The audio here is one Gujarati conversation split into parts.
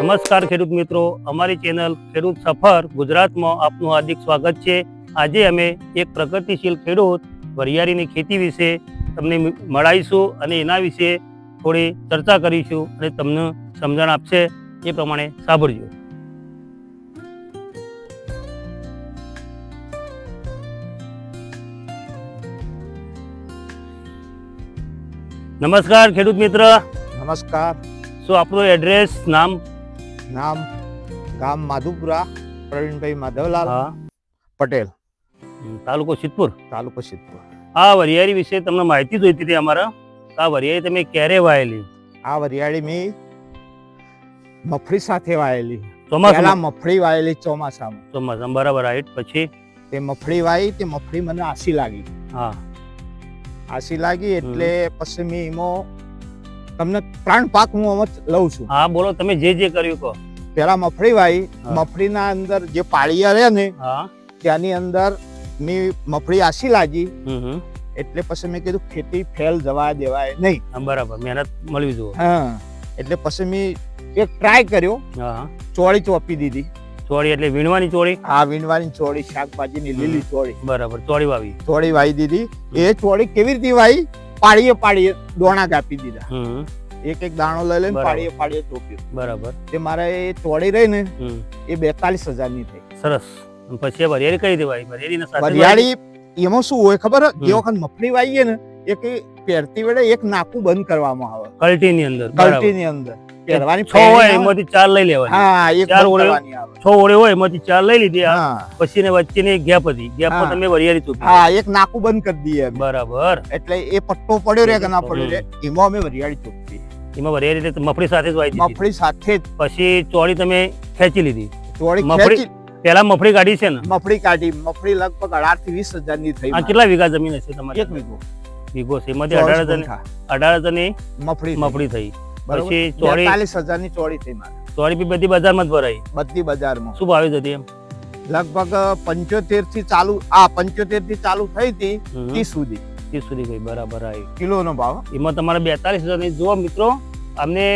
નમસ્કાર ખેડૂત મિત્રો. અમારી ચેનલ ખેડૂત સફર ગુજરાતમાં આપનું હાર્દિક સ્વાગત છે. આજે અમે એક પ્રગતિશીલ ખેડૂત વરિયાળીની ખેતી વિશે તમને મળાઈશું અને એના વિશે થોડી ચર્ચા કરીશું અને તમને સમજણ આપશે એ પ્રમાણે સાંભળજો. નમસ્કાર ખેડૂત મિત્ર. નમસ્કાર. શું આપણું એડ્રેસ નામ? નામ ગામ માધુપુરા પ્રવીણભાઈ માધવલાલ પટેલ. તાલુકો સિદ્ધપુર? તાલુકો સિદ્ધપુર. આ વરિયાળી વિશે તમને માહિતી જોઈતી હતી અમારા. આ વરિયાળી તમે ક્યારે વાયેલી? આ વરિયાળી મેં મફળી સાથે વાયેલી. ચોમાસામાં મફળી વાયેલી ચોમાસામાં. ચોમાસામાં બરાબર રાઈટ પછી? તે મફળી વાવી તે મફળી મને આસી લાગી. હા. આસી લાગી એટલે પછી મેં એમાં તમને ત્રણ પાક હું આમાં લઉં છું. હા બોલો તમે જે જે કર્યું કહો. પેલા મફળી વાવી હા. મફળીના અંદર જે પાળિયા રહે ને હા. ત્યાંની અંદર મેં મફળી આસી લાગી. એટલે પછી મેં કીધું ખેતી ફેલ જવા દેવાય નહીં. બરાબર મહેનત મળવી જોઈએ. હા એટલે પછી મેં એક ટ્રાય કર્યો. હા. હા. ચોળી ચોપી દીધી. ચોળી એટલે વીણવાની ચોળી? આ વીણવાની ચોળી શાકભાજીની લીલી ચોળી. બરાબર ચોળી વાવી. ચોળી વાવી દીધી. એ ચોળી કેવી રીતે વાઈ? પાડીએ પાળીએ દોણા કાપી દીધા. એક એક દાણો લઈ લઈને પાળીએ પાળીએ ચોપ્યો બરાબર. તે મારે એ તોડી રહી ને એ બેતાલીસ હજારની થઈ. સરસ. પછી વરિયાળી કઈ દેવાય? વરિયાળી એમાં શું હોય ખબર? જે વખત મફળી વાઈએ ને એક પહેરતી વેળે એક નાકું બંધ કરવામાં આવે? કલ્ટીની અંદર કલ્ટીની અંદર. પહેરવાની છ હોય એમાંથી ચાર લઈ લેવાની. હા એક ચાર ઓળે. છ ઓળે હોય એમાંથી ચાર લઈ લીધી પછી ને વચ્ચેની ગેપ હતી. ગેપમાં તમે વરિયાળી ચૂકી. હા એક નાકું બંધ કરી દઈએ બરાબર. એટલે એ પટ્ટો પડ્યો કે ના પડ્યો રે એમાં અમે વરિયાળી એમાં વરિયાળી એટલે મફળી સાથે જ મફળી સાથે જ. પછી ચોળી તમે ખેંચી લીધી. ચોળી મફળી- પેલા મફળી કાઢી છે ને? મફળી કાઢી. મફળી લગભગ અઢારથી વીસ હજારની થઈ કેટલા વીઘા જમીન હશે તમારી એક વીઘો. વીઘો છે. એમાંથી અઢાર હજાર અઢાર હજારની મફળી મફળી થઈ. પછી બેતાલીસ હજારની ચોરી થઈ મારે. ચોરી બી બધી બજારમાં જ ભરાઈ બધી બજારમાં. શું ભાવે જતી એમ? લગભગ પંચોતેરથી ચાલુ આ પંચોતેરથી ચાલુ થઈ હતી ત્રીસ સુધી. ત્રીસ સુધી ગઈ બરાબર આવી કિલો નો ભાવ એમાં તમારે બેતાલીસ હજારની જુઓ મિત્રો અમને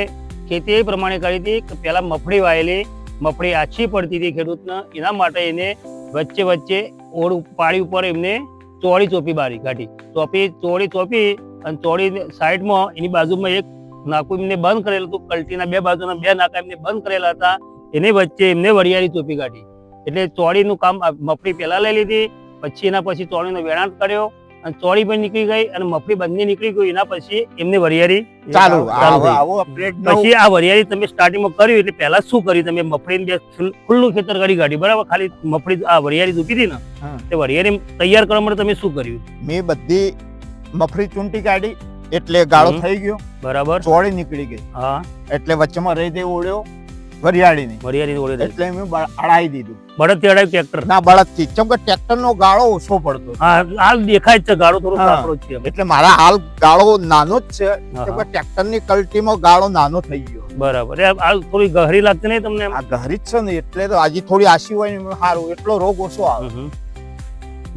ખેતી એ પ્રમાણે કરી હતી કે પહેલા મફળી વાયેલી મફળી આછી પડતી હતી ખેડૂતને. એના માટે એને વચ્ચે વચ્ચે ઓળ પાડી ઉપર એમને ચોળી ચોપી બારી કાઢી ચોપી, ચોળી ચોપી અને ચોળી સાઈડમાં એની બાજુમાં એક નાકું એમને બંધ કરેલું હતું. કલ્ટીના બે બાજુના બે નાકા એમને બંધ કરેલા હતા. એની વચ્ચે એમને વરિયાળી ચોપી કાઢી એટલે ચોળીનું કામ મફળી પહેલાં લઈ લીધી. પછી એના પછી ચોળીનો વેળાંટ કર્યો. અને ચોળી પણ નીકળી ગઈ અને મફળી બંને નીકળી ગઈ એના પછી એમની વરિયાળી ચાલુ. પછી આ વરિયારી તમે સ્ટાર્ટિંગમાં કર્યું એટલે પહેલા શું કર્યું તમે? મફળી ખુલ્લું- ખેતર કરી કાઢી. બરાબર? ખાલી મફળી આ વરિયાળી દૂકી હતી ને? તે વરિયાળી તૈયાર કરવા માટે તમે શું કર્યું? મેં બધી મફળી ચૂંટી કાઢી એટલે ગાળો થઈ ગયો. બરાબર. ચોળી નીકળી ગઈ. હા. એટલે વચ્ચેમાં રહી દે ઓળ્યો વરિયાળીની. વરિયાળીની ઓળી એટલે મેં અડાઈ દીધું. બળદ અડાયું ટ્રેક્ટર ના બળદથી. કેમ કે ટ્રેક્ટર નો ગાળો ઓછો પડતો હા હાલ દેખાય છે ગાળો થોડો સાંકડો છે એટલે મારા હાલ ગાળો નાનો જ છે. કેમ કે હા. ટ્રેક્ટરની કલ્ટીમાં ગાળો નાનો થઈ ગયો. બરાબર. આ થોડી ગહરી લાગતી નહીં તમને? આ ગહરી જ છે ને એટલે તો હજી થોડી આસી હોય ને સારું એટલો રોગ ઓછો આવે.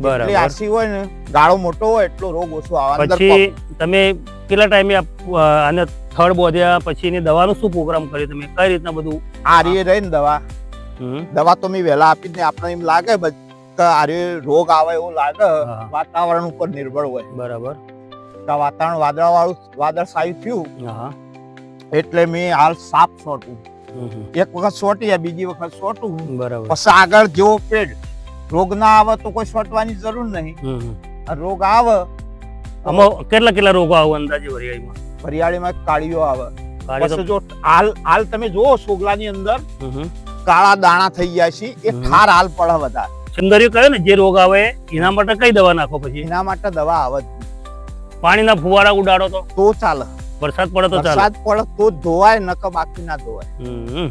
બરાબર. આસી હોય ને ગાળો મોટો હોય એટલો રોગ ઓછો આવે. પછી તમે કેટલા ટાઈમે આને થડ બોધ્યા પછી એની દવાનો શું પ્રોગ્રામ કર્યો તમે? કઈ રીતના બધું? આર્ય રહે ને દવા. દવા તો મેં વહેલા આપી જ ને આપણે એમ લાગે આર્ય રોગ આવે એવું લાગે. વાતાવરણ ઉપર નિર્ભર હોય. બરાબર. વાતાવરણ વાદળા વાળું વાદળ સાયું થયું. એટલે મેં હાલ સાપ હમ. એક વખત છોટી બીજી વખત છોટું બરાબર. પછી આગળ જેવો પેડ રોગ ના આવે તો કોઈ છોટવાની જરૂર નહીં. રોગ આવે. કેટલા કેટલા રોગો આવે અંદાજે વરિયાળીમાં? ફરિયાળીમાં કાળીઓ આવે. પછી જો હાલ હાલ તમે જુઓ સોગલાની અંદર. કાળા દાણા થઈ જાય છે. એ ઠાર હાલ પડે વધારે. સુંદર્ય કહે ને જે રોગ આવે એના માટે કઈ દવા નાખો પછી? એના માટે દવા આવે. પાણીના ફુવારા ઉડાડો તો? તો ચાલે. વરસાદ પડે તો ચાલે. વરસાદ પડે તો ધોવાય નક બાકી ના ધોવાય.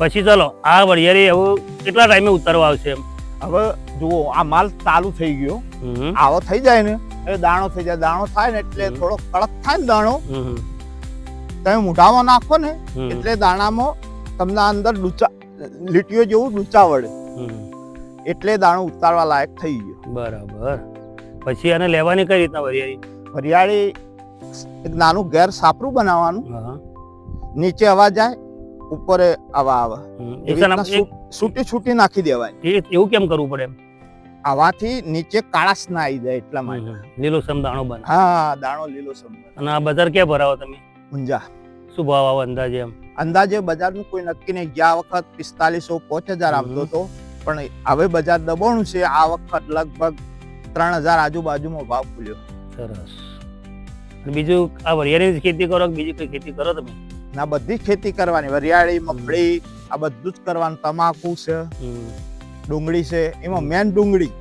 પછી ચલો આ વરિયાળી એવું કેટલા ટાઈમે ઉતારવા આવશે એમ? હવે જુઓ આ માલ ચાલુ થઈ ગયો. આવો થઈ જાય ને. એ દાણો થઈ જાય. દાણો થાય ને એટલે થોડો કડક થાય ને દાણો તમે મોઢામાં નાખો ને એટલે દાણામાં તમને અંદર લૂચા લીટીઓ જેવું લૂચા વળે. એટલે દાણો ઉતારવા લાયક થઈ ગયો. બરાબર. પછી આને લેવાની કઈ રીતના વરિયાળી? વરિયાળી એક નાનું ઘેર સાપરું બનાવવાનું. નીચે હવા જાય ઉપર આવા. આવે છૂટી છૂટી નાખી દેવાય. એવું કેમ કરવું પડે એમ? આવાથી નીચે કાળાશ ના આવી જાય એટલા માટે. લીલો સમ દાણો બને. હા દાણો લીલો સમ અને આ બજાર ક્યાં ભરાવો તમે? ઊંઝા. શું ભાવ આવો અંદાજે એમ? અંદાજે બજારનું કોઈ નક્કી નહીં. ગયા વખત પિસ્તાલીસો પાંચ હજાર આવતો હતો. પણ હવે બજાર દબાણું છે. આ વખત લગભગ ત્રણ હજાર આજુબાજુમાં ભાવ ખુલ્યો. સરસ. બીજું આ વરિયાળીની ખેતી કરો કે બીજી કઈ ખેતી કરો તમે? ના બધી ખેતી કરવાની. વરિયાળી મગફળી આ બધું જ કરવાનું. તમાકુ છે. ડુંગળી છે એમાં મેન ડુંગળી.